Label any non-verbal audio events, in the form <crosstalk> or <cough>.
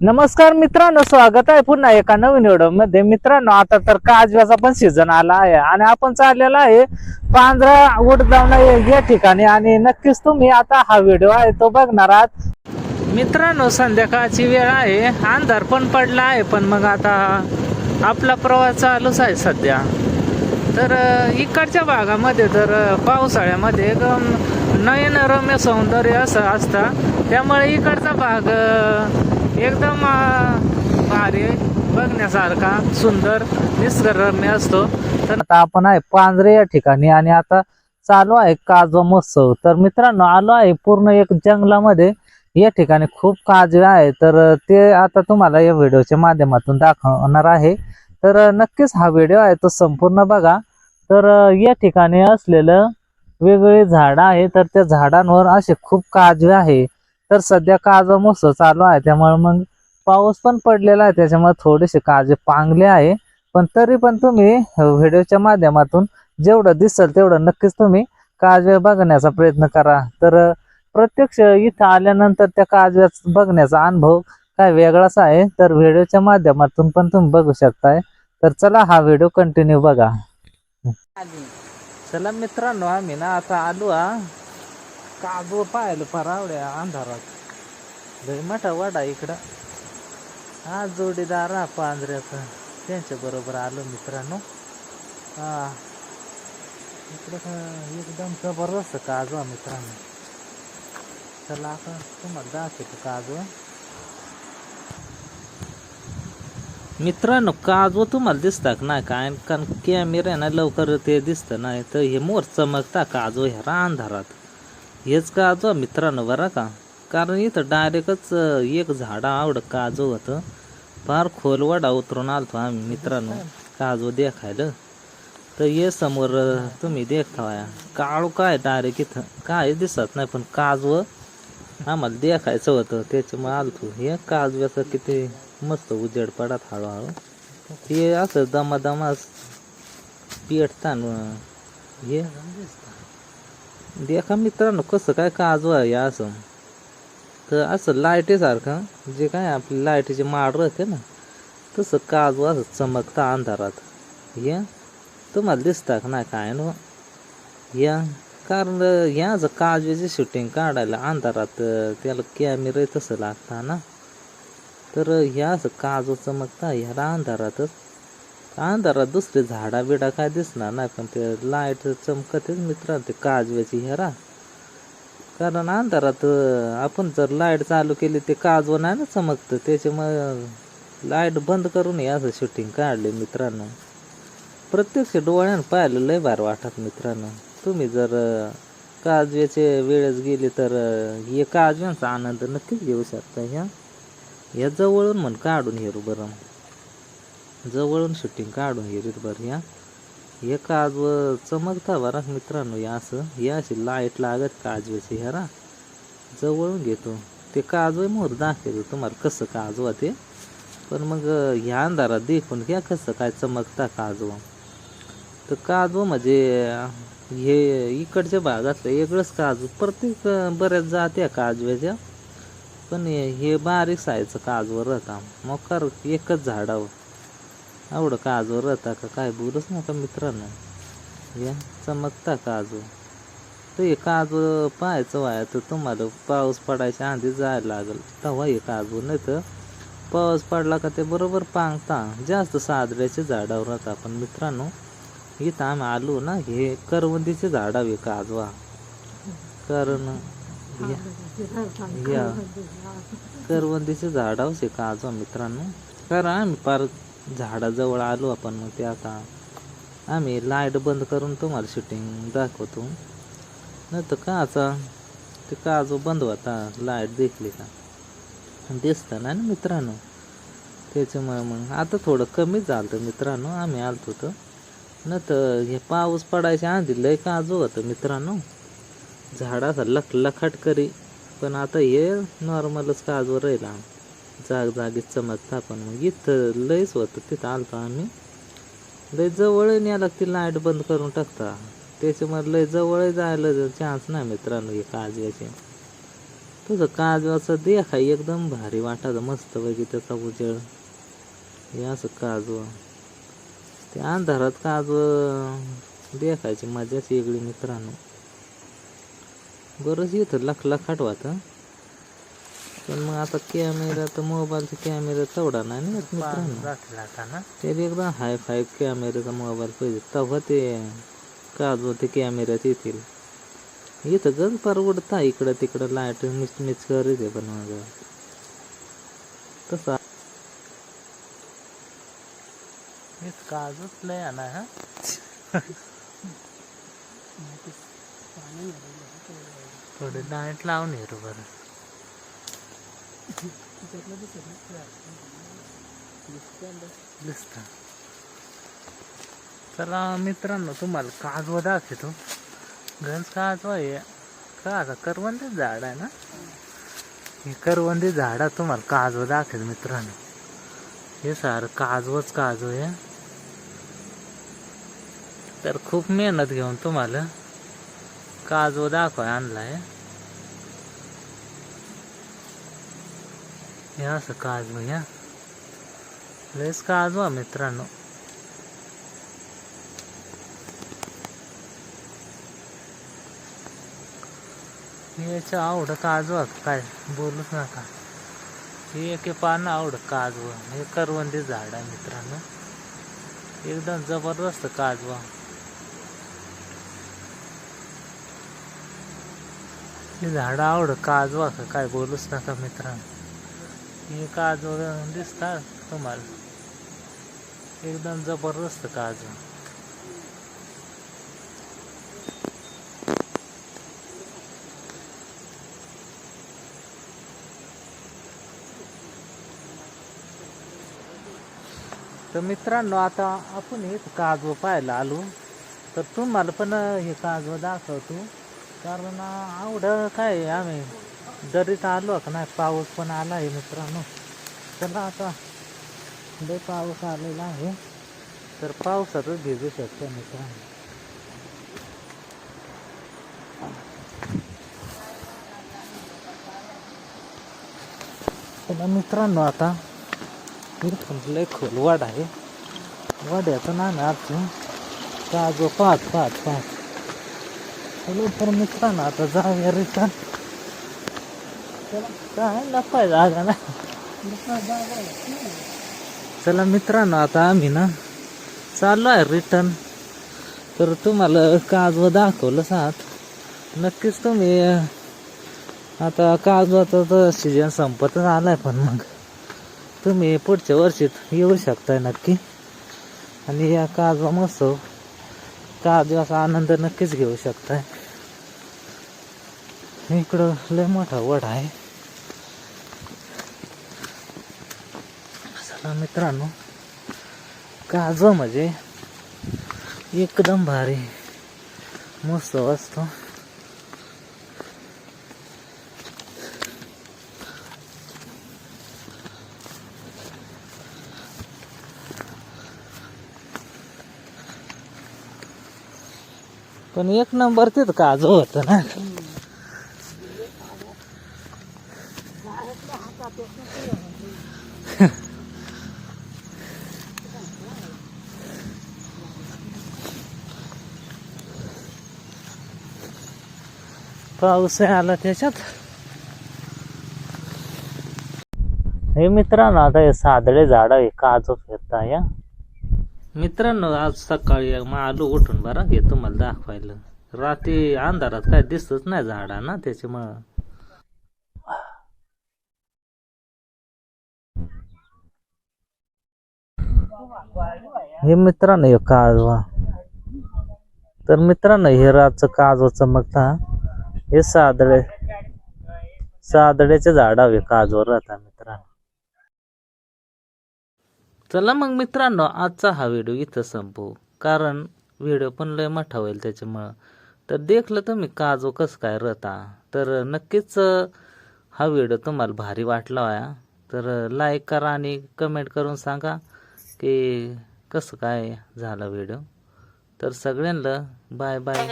नमस्कार मित्रांनो स्वागत आहे पुन्हा एका नवीन व्हिडिओमध्ये मित्रांनो आता तर काजव्याचा पण सीझन आला आहे आणि आपण चाललेला आहे पांढरा उडदावणा या ठिकाणी आणि नक्कीच तुम्ही आता हा व्हिडिओ आहे तो बघणार आहात. मित्रांनो संध्याकाळची वेळ आहे. अंधार पण पडला आहे पण मग आता आपला प्रवास चालूच आहे सध्या. तर इकडच्या भागामध्ये तर पावसाळ्यामध्ये एकदम नयनरम्य सौंदर्य असं असतं. त्यामुळे इकडचा भाग एकदम भारी बघण्यासारखा सुंदर निसर्गरम्य असतो. तर आता आपण आहे पांजरे या ठिकाणी आणि आता चालू आहे काजवा महोत्सव. तर मित्रांनो आलो आहे पूर्ण एक जंगलामध्ये. या ठिकाणी खूप काजवे आहे तर ते आता तुम्हाला या व्हिडिओच्या माध्यमातून दाखवणार आहे. तर नक्कीच हा व्हिडिओ आहे तो संपूर्ण बघा. तर या ठिकाणी असलेलं वेगवेगळी झाडं आहे. तर त्या झाडांवर असे खूप काजवे आहे. तर सध्या काजवा महोत्सव चालू आहे. त्यामुळे मग पाऊस पण पडलेला आहे. त्याच्यामुळे थोडेसे काजवे पांगले आहे. पण तरी पण तुम्ही व्हिडिओच्या माध्यमातून जेवढं दिसेल तेवढं नक्कीच तुम्ही काजवे बघण्याचा प्रयत्न करा. तर प्रत्यक्ष इथं आल्यानंतर त्या काजव्या बघण्याचा अनुभव काय वेगळाच आहे. तर व्हिडिओच्या माध्यमातून पण तुम्ही बघू शकताय. तर चला हा व्हिडिओ कंटिन्यू बघा. चला मित्रांनो आम्ही ना आता आलो हा. काजू पाहिलं फार आवड्या अंधारात. लय मोठा वाडा इकडं. हा जोडीदार हा पांजऱ्याचा. त्यांच्या बरोबर आलो मित्रांनो. हा. इकडं एकदम जबरदस्त काजू आहे मित्रांनो. चला आपण तुम्हाला दाखवतो काजू. मित्रांनो काजू तुम्हाला दिसता का नाही? काय कारण कॅमेऱ्यानं ना लवकर ते दिसतं नाही. तर हे मोर चमकता काजू ह्या अंधारात हेच काजू आहे मित्रांनो बरं का? कारण इथं डायरेक्टच एक झाडं आवड काजू होतं. फार खोलवाडा उतरून आलतो आम्ही मित्रांनो काजू देखायला. तर ये समोर तुम्ही देखता काळू काय डायरेक्ट इथं? काय दिसत नाही पण काजू आम्हाला देखायचं होतं. त्याच्यामुळे आलतो. हे काजव्याचं किती मस्त उजेड पडत हळूहळू. हे असं दमादमा पेटतान हे देखा मित्रांनो कसं काय काजू आहे असं. तर असं लाईटीसारखं जे काय आपली लाईटीची माड राहते ना तसं काजू असं चमकता अंधारात. हे तुम्हाला दिसता का नाही काय ना? या कारण ह्याचं काजूची शूटिंग काढायला अंधारात त्याला कॅमेरे तसं लागता ना. तर ह्या असं काजू चमकता ह्याला अंधारातच अंधारात दुसरे झाडा बिडा काय दिसणार नाही पण ते लाइट चमकतेच मित्रांनो ते काजव्याची हेरा. कारण अंधारात आपण जर लाइट चालू केली ते काजव नाही ना चमकतं. त्याच्यामुळे लाइट बंद करून हे असं शूटिंग काढले मित्रांनो. प्रत्यक्ष डोळ्यानं पाहिलं लय भार वाटत मित्रांनो. तुम्ही जर काजव्याचे वेळेस गेले तर हे काजव्यांचा आनंद नक्कीच घेऊ शकता ह्या. ह्या जवळून म्हण काढून हेरू बरं जवळून शूटिंग काढून घेत बरं ह्या हे काजवं चमकता बरं मित्रांनो या असं. या अशी लाइट लागत काजव्याची ह्यारा जवळून घेतो ते. काजवे मोर दाखवतो तुम्हाला कसं काजवा ते. पण मग ह्या अंधारात देखून घ्या कसं काय चमकता काजवा. तर काजू म्हणजे हे इकडच्या भागातलं वेगळंच काजू प्रत्येक बऱ्याच जात्या काजव्याच्या. पण हे बारीक सायचं काजवर राहता मोकार एकच झाडावर. आवडं काजवर राहता का काय? बोलूच नका मित्रांनो. या चमकता काजू तर हे काजू पाहायचं वाया तर तुम्हाला पाऊस पडायच्या आधी जायला लागेल. तेव्हा हे काजू नाही तर पाऊस पडला का ते बरोबर पांगता. जास्त साजऱ्याचे झाडावर राहता पण मित्रांनो इथं आम्ही आलो ना हे करवंदीचे झाड हे काजवा कारण या- या करवंदीचे झाड हे काजवा मित्रांनो. कारण आम्ही पार झाडाजवळ आलो आपण मग ते आता. आम्ही लाइट बंद करून तुम्हाला शूटिंग दाखवतो. नाही तर काचा ते काजू बंद होता? लाइट देखली का? दिसतं ना मित्रांनो. त्याच्यामुळे मग आता थोडं कमी झालं मित्रांनो. आम्ही आलतो तर न तर हे पाऊस पडायच्या आधी लय काजू होतं मित्रांनो? झाडाचा लख लखाट करी. पण आता हे नॉर्मलच काजू राहिला? जाग जागीच चमकता पण मग इथं लयच होतं. तिथं आलतो आम्ही. लय जवळ न्या लागते लाइट बंद करून टाकता. त्याच्यामुळे लय जवळ जायला चान्स नाही मित्रांनो हे काजव्याचे तसं काजवाचं देखा एकदम भारी वाटायचं मस्त पैकी त्याचा उजेड. हे असं काजव. ते अंधारात काजव देखायची मजाच वेगळी मित्रांनो. बरंच इथं लख लखाट वाटतं. पण मग आता कॅमेरा तर मोबाईलचा कॅमेरा तेवढा नाही ना येत मित्रांनो. त्याला एकदम हाय फाय कॅमेऱ्याचा मोबाईल पाहिजे. तेव्हा ते काजू ते कॅमेऱ्यात येतील. इथं गण परवडता इकडं तिकडं लाइट मिच मिच करीत आहे पण माझं तसा. काजूच लय ना हा. <laughs> थोडे लाइट लावून ये रे बरं. तर मित्रांनो तुम्हाला काजवा दाखवतो. घन काजवा आहे. का आता करवंदी झाड आहे ना? हे करवंदी झाड आहे तुम्हाला काजवा दाखवेल मित्रांनो. हे सार काजवच काजू आहे. तर खूप मेहनत घेऊन तुम्हाला काजू दाखवाय आहे हे असं काजू या. लयच काजू मित्रांनो. याच्या आवड काजू काय? बोलूच नका. हे एक पानं आवड काजू हे करवंदी झाड आहे मित्रांनो. एकदम जबरदस्त काजवा. हे झाड आवड काजवा काय? बोलूच नका मित्रांनो. हे काजू दिसतात तुम्हाला. एकदम जबरदस्त काजू तर मित्रांनो आता आपण हे काजू पाहायला आलो. तर तुम्हाला पण हे काजू दाखवतो. कारण आवड काय आम्ही? दरीत आलो का नाही? पाऊस पण आला आहे मित्रांनो. चला आता. लय पाऊस आलेला आहे. तर पावसातच भिजू शकतो मित्रांनो. चला मित्रांनो आता. लय खोल वाड आहे. वाड्याचं ना ना अजून. काजो पाच पाच पाच. चलो तर मित्रांनो आता जाऊया रिटर्न काय लपाय जागा ना चला मित्रांनो आता आम्ही ना चाललो आहे रिटर्न तर तुम्हाला काजू दाखवलं सात. नक्कीच तुम्ही आता काजवाचा तर सीजन संपतच आलाय पण मग तुम्ही पुढच्या वर्षीत येऊ शकताय नक्की. आणि या काजवा महोत्सव काजवाचा आनंद नक्कीच घेऊ शकताय. इकडं लय मोठा वड आहे. चला मित्रांनो? काजवा म्हणजे एकदम भारी मस्त असतो पण एक नंबर तिथं काजू होतं ना. पाऊस आला त्याच्यात. हे मित्रांनो आता हे सादळे झाड आहे काजो फिरता या मित्रांनो आज सकाळी मग आलो उठून बरा हे तुम्हाला दाखवायला. रात्री अंधारात काय दिसतच नाही झाडा ना त्याच्यामुळं. हे मित्रांनो हे काजवा तर मित्रांनो हे रातचं काजवा चमकता हे सादळे सादळ्याचे झाड हवे काजवर राहता मित्रांनो? चला मग मित्रांनो आजचा हा व्हिडिओ इथं संपवू. कारण व्हिडिओ पण लय मोठा होईल त्याच्यामुळं. तर देखलं तुम्ही काजू कसं काय रता. तर नक्कीच हा व्हिडिओ तुम्हाला भारी वाटला होया. तर लाईक करा आणि कमेंट करून सांगा की कसं काय झालं व्हिडिओ तर सगळ्यांना बाय बाय